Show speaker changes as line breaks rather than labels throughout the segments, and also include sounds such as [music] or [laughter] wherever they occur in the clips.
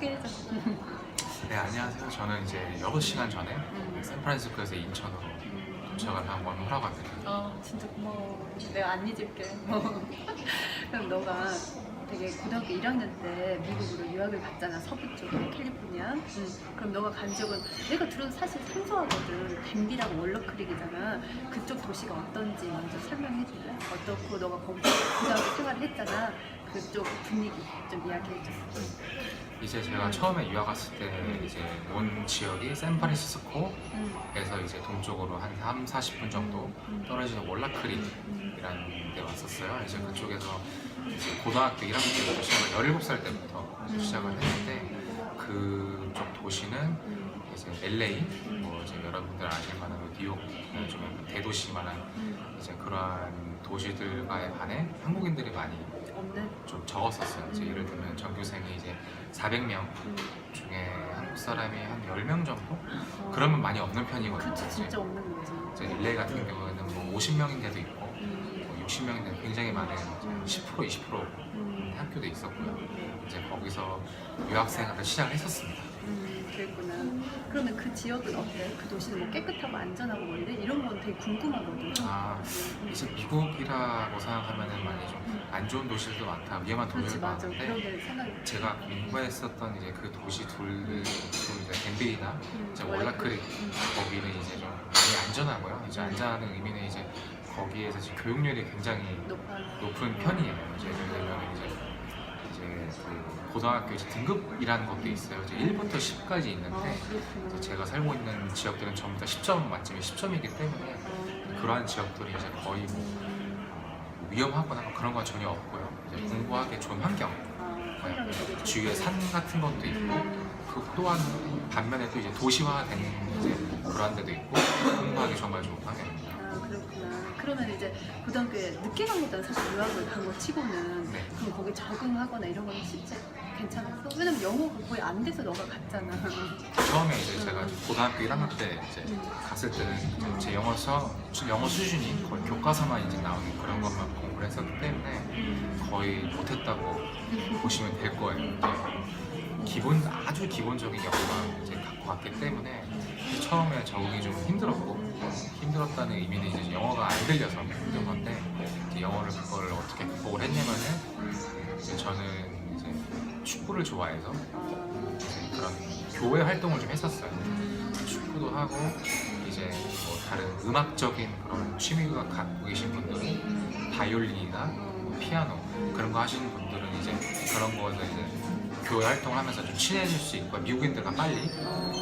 소개해줘.
네 안녕하세요. 저는 이제 6시간 전에
음.
샌프란시스코에서 인천으로
음.
도착을 한 원호라고 합니다.
어, 진짜 고마워. 내가 안 잊을게. 그럼 너가 되게 고등학교 1학년 때 미국으로 유학을 갔잖아. 서부 쪽에 캘리포니아. 응. 그럼 너가 간 적은 내가 들어도 사실 생소하거든. 댐비라고 월러크릭이잖아. 그쪽 도시가 어떤지 먼저 설명해 줄래? 어떻고 너가 거기서 고등학교 생활을 했잖아. 그쪽 분위기 좀 이야기해 줘.
이제 제가
음.
처음에 유학 갔을 때
음.
이제 온 지역이 샌프란시스코에서
응.
이제 동쪽으로 한 3, 40분 정도
음.
떨어지는 월라크릭이라는
음.
데 왔었어요. 이제 그쪽에서 이제 고등학교 1학년 때부터 시작을 17살 때부터
음.
시작을 했는데 그쪽 도시는
음.
이제 LA 뭐 이제 여러분들 아실 만한 그 뉴욕 좀 약간 대도시만한
음.
이제 그러한 도시들과에 반해 한국인들이 많이
없는?
좀 적었었어요. 이제
음.
예를 들면 전교생이 이제 400명
음.
중에 한국 사람이 한 10명 정도?
어.
그러면 많이 없는 편이거든요.
그치
이제
진짜 없는 거지.
이제 LA 같은 경우에는 뭐 50명인 데도 있고
음.
뭐 60명인 데도 굉장히 많은
음.
10% 20%
음.
학교도 있었고요. 이제 거기서 유학생활을 시작을 했었습니다.
음, 그랬구나. 그러면 그 지역은 어때? 그 도시는 뭐 깨끗하고 안전하고 뭔데? 이런 건 되게 궁금하거든.
아 이제 미국이라고 생각하면은 많이 좀 안 좋은 도시들도 많다, 위험한
그렇지
도시들도
맞아.
많은데
그런 게 생각이.
제가 공부했었던 이제 그 도시 둘, 둘 이제 덴베이나
음,
이제 월라크릭
그- 음.
거기는 이제 좀 많이 안전하고요. 이제 안전하는 의미는 이제 거기에서 지금 교육열이 굉장히
높아.
높은 편이에요. 이제 예를 들면 이제 이제 그 고등학교 이제 등급이라는 것도 있어요. 이제 1부터 10까지
아
있는데
그렇구나.
이제 제가 살고 있는 지역들은 전부 다 10점 만점에 10점이기 때문에
어.
그러한 지역들이 이제 거의 뭐
음.
위험하거나 뭐 그런 건 전혀 없고요. 이제 공부하기 좋은 환경,
아, 좋고.
주위에 산 같은 것도 있고
음.
그 또한 반면에 또 이제 도시화된 이제 그러한 데도 있고 공부하기 정말 좋은 환경입니다.
아 그렇구나. 그러면 이제 고등학교에 늦게 간 것보다 사실 유학을 간 거 치고는
네.
그럼 거기 적응하거나 이런 거는 쉽지 괜찮았어? 왜냐면 영어가 거의 안 돼서 너가 갔잖아.
처음에 이제 제가 고등학교 1학년 때 이제
음.
갔을 때는 제 영어 수 영어 수준이 거의 교과서만 이제 나오는 그런 것만 공부를 했었기 때문에
음.
거의 못했다고 보시면 될 거예요. 기본 아주 기본적인 영어만 이제 왔기 때문에 처음에 적응이 좀 힘들었고 힘들었다는 의미는 이제 영어가 안 들려서 힘든 건데 이제 영어를 그걸 어떻게 극복을 했냐면은 이제 저는 이제 축구를 좋아해서
아,
이제 그런 교회 활동을 좀 했었어요.
음.
축구도 하고 이제 뭐 다른 음악적인 그런 취미가 갖고 계신 분들은
음.
바이올린이나 뭐 피아노 그런 거 하시는 분들은 이제 그런 거는 이제 교회 활동을 하면서 좀 친해질 수 있고 미국인들과 빨리
어.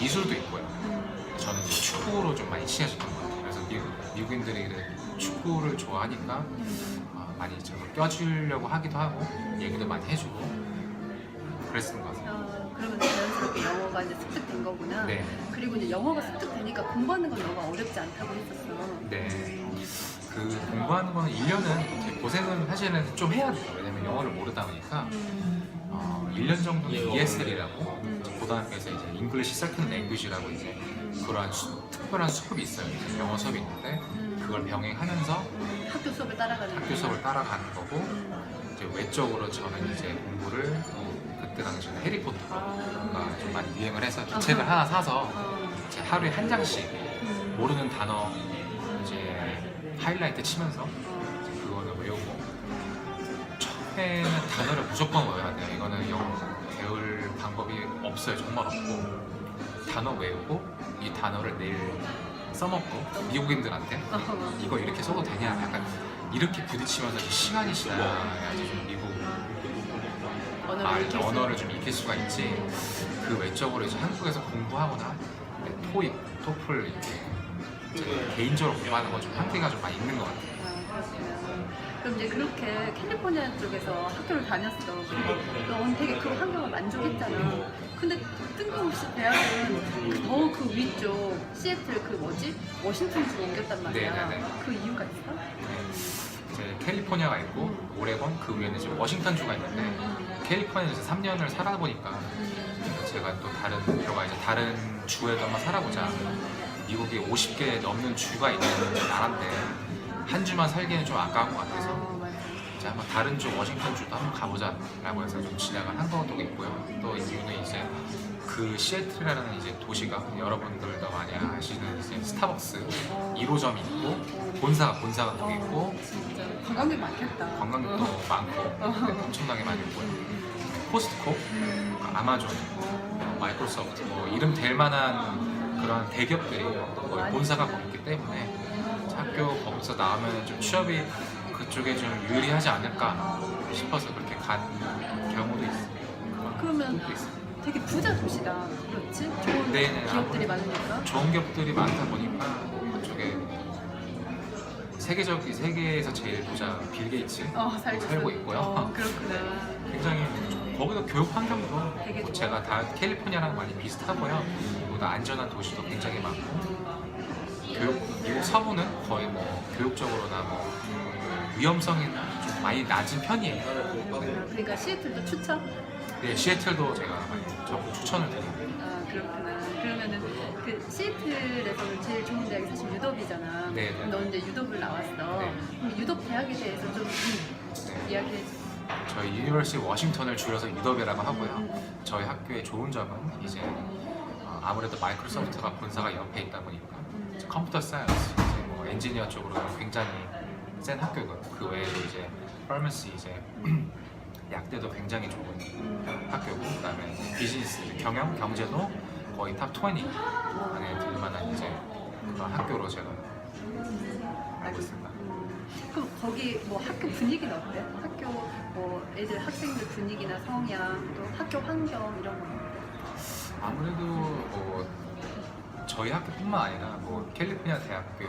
미술도 있고요.
음.
저는 이제 축구로 좀 많이 친해졌던 것 같아요. 그래서 미국, 이제 축구를 좋아하니까
음.
어, 많이 저를 껴주려고 하기도 하고 얘기도 많이 해주고
음.
그랬던 것 같아요.
아, 그러면 자연스럽게 영어가 이제 습득된 거구나.
네.
그리고 이제 영어가 습득되니까 공부하는 건 너가 어렵지 않다고 했었어.
네. 그 공부하는 거는 1년은 이제 고생은 사실은 좀 해야 돼요. 왜냐면 영어를 모르다 보니까
음.
어, 1년 정도는 ESL이라고
음.
고등학교에서 이제 English Second Language라고 이제 그러한 수- 특별한 수업이 있어요. 이제 영어 수업이 있는데
음.
그걸 병행하면서
음. 학교 수업을 따라가는
학교. 수업을 따라가는 거고
음.
이제 외적으로 저는 이제 공부를 어, 그때 당시에는 해리포터가
아.
좀 많이 유행을 해서 그 책을 하나 사서
어.
이제 하루에 한 장씩
음.
모르는 단어 이제 하이라이트 치면서 처음에는 단어를 무조건 외워야 돼요. 이거는 영어 배울 방법이 없어요. 정말 없고 단어 외우고 이 단어를 내일 써먹고 미국인들한테
어. [laughs]
이거 이렇게 써도 되냐 약간 이렇게 부딪히면서 시간이 지나야지 좀 미국
언어를
말, 언어를 좀 익힐 수가 있지 그 외적으로 이제 한국에서 공부하거나 네, 토익, 토플 이렇게 개인적으로 공부하는 건좀 한계가 좀 많이 있는 것 같아요.
그럼 이제 그렇게 캘리포니아 쪽에서 학교를 다녔어. 근데 넌 되게 그 환경을 만족했잖아. 근데 뜬금없이 대학은 더 그 위쪽 시애틀 그 뭐지 워싱턴주로 옮겼단 말이야.
네 네 네.
그 이유가 있어?
이제 캘리포니아가 있고 오레곤 그 위에는 이제 워싱턴 주가 있는데 캘리포니아에서 3년을 살아 보니까 제가 또 다른 목표가 이제 다른 주에도 한번 살아보자. 미국이 50개 넘는 주가 있는 나라인데 한 주만 살기에는 좀 아까운 것 같아서
어, 맞아.
이제 이제 한번 다른 주 워싱턴 주도 한번 가보자라고 해서 좀 진행을 한 것도 있고요. 또 이유는 이제 그 시애틀이라는 이제 도시가 여러분들도 많이 아시는 이제 스타벅스 1호점이 있고 본사가 본사가 거기 있고
진짜 관광객 많겠다.
관광객도 많고 네, [laughs] 엄청나게 많이 있고요. 포스트코,
음.
아마존,
어.
마이크로소프트 뭐 이름 될 만한 그런 대기업들이 거의 본사가 거기 있기 때문에 학교 거기서 나오면 좀 취업이 그쪽에 좀 유리하지 않을까 싶어서 그렇게 간 경우도 있어요.
그러면. 되게 부자 도시다. 그렇지? 좋은
네네,
기업들이
아무래도.
많으니까.
좋은 기업들이 많다 보니까 그쪽에 세계적 세계에서 제일 부자 빌 게이츠
어, 살고,
살고
있어.
있고요.
어, 그렇구나. [laughs]
굉장히 거기서 교육 환경도
되게
뭐. 제가 다 캘리포니아랑 많이 비슷하고요. 보다 안전한 도시도 굉장히 많고 교육 미국 서부는 거의 뭐 교육적으로나 뭐 위험성이 좀 많이 낮은 편이에요.
그러니까 시애틀도 추천?
네, 시애틀도 제가 많이 적극 추천을 드립니다.
아 그렇구나. 그러면은 그 시애틀에서는 제일 좋은 대학이 사실 유덥이잖아.
네, 네.
그럼 너 이제 유덥을 나왔어.
네.
그럼 유덥 대학에 대해서 좀
네.
이야기해 줘.
저희 유니버시티 워싱턴을 줄여서 유더베라고 하고요.
음.
저희 학교의 좋은 점은 이제 어, 아무래도 마이크로소프트가 본사가 옆에 있다 보니까
음.
컴퓨터 사이언스, 이제 뭐 엔지니어 쪽으로 굉장히 센 학교고 그 외에도 이제 파머시 이제 [clears throat] 약대도 굉장히 좋은
음.
학교고 그다음에 비즈니스 경영 경제도 거의 탑 20 안에 들 만한 이제 그런 학교로 제가 알고 있습니다.
음. 그럼 거기 뭐 학교 분위기는 어때? 학교 뭐 애들 학생들 분위기나 성향 또 학교 환경 이런 건 어때?
아무래도 뭐 저희 학교뿐만 아니라 뭐 캘리포니아 대학교,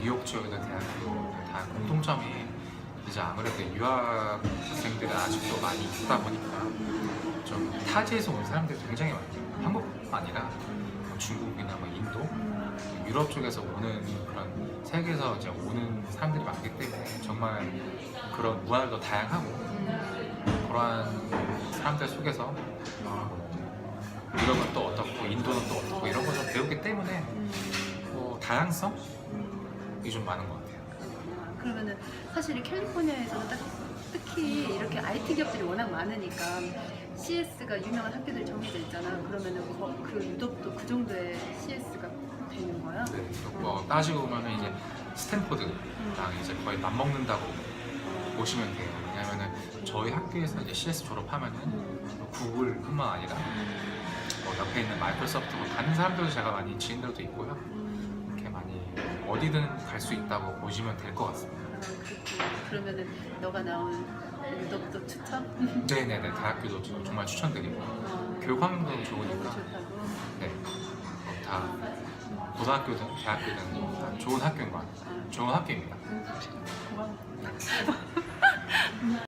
뉴욕 지역의 대학교 다 공통점이 이제 아무래도 유학 학생들이 아직도 많이 있다 보니까 좀 타지에서 온 사람들이 굉장히 많아요. 한국뿐만 아니라 뭐 중국이나 뭐 인도, 유럽 쪽에서 오는 그런 세계에서 이제 오는 사람들이 많기 때문에 정말 그런 문화도 다양하고 그러한 사람들 속에서 어, 유럽은 또 어떻고 인도는 또 어떻고 이런 걸 좀 배우기 때문에
음.
뭐 다양성이 좀 많은 것 같아요.
그러면은 사실 이 캘리포니아에서는 딱 특히 이렇게 IT 기업들이 워낙 많으니까 CS가 유명한 학교들이 정해져 있잖아. 그러면은 거- 그 유럽도 그 정도의 CS가 되는 거야?
네, 뭐 따지고 보면 이제 스탠포드랑 이제 거의 맞먹는다고 보시면 돼요. 왜냐면은 저희 학교에서 이제 CS 졸업하면은
음.
구글뿐만 아니라 뭐 옆에 있는 마이크로소프트 뭐 가는 사람들도 제가 많이 지인들도 있고요.
음.
이렇게 많이 어디든 갈 수 있다고 보시면 될 것 같습니다.
그러면은 너가 나온 유럽도 추천?
네네네 대학교도 저- 정말 추천드리고
어,
교육 환경도
너무
좋으니까
좋다고.
네, 뭐다 고등학교든 대학교든 다 좋은 학교인 것 같아요.
아,
좋은 학교입니다.
고마워. [laughs]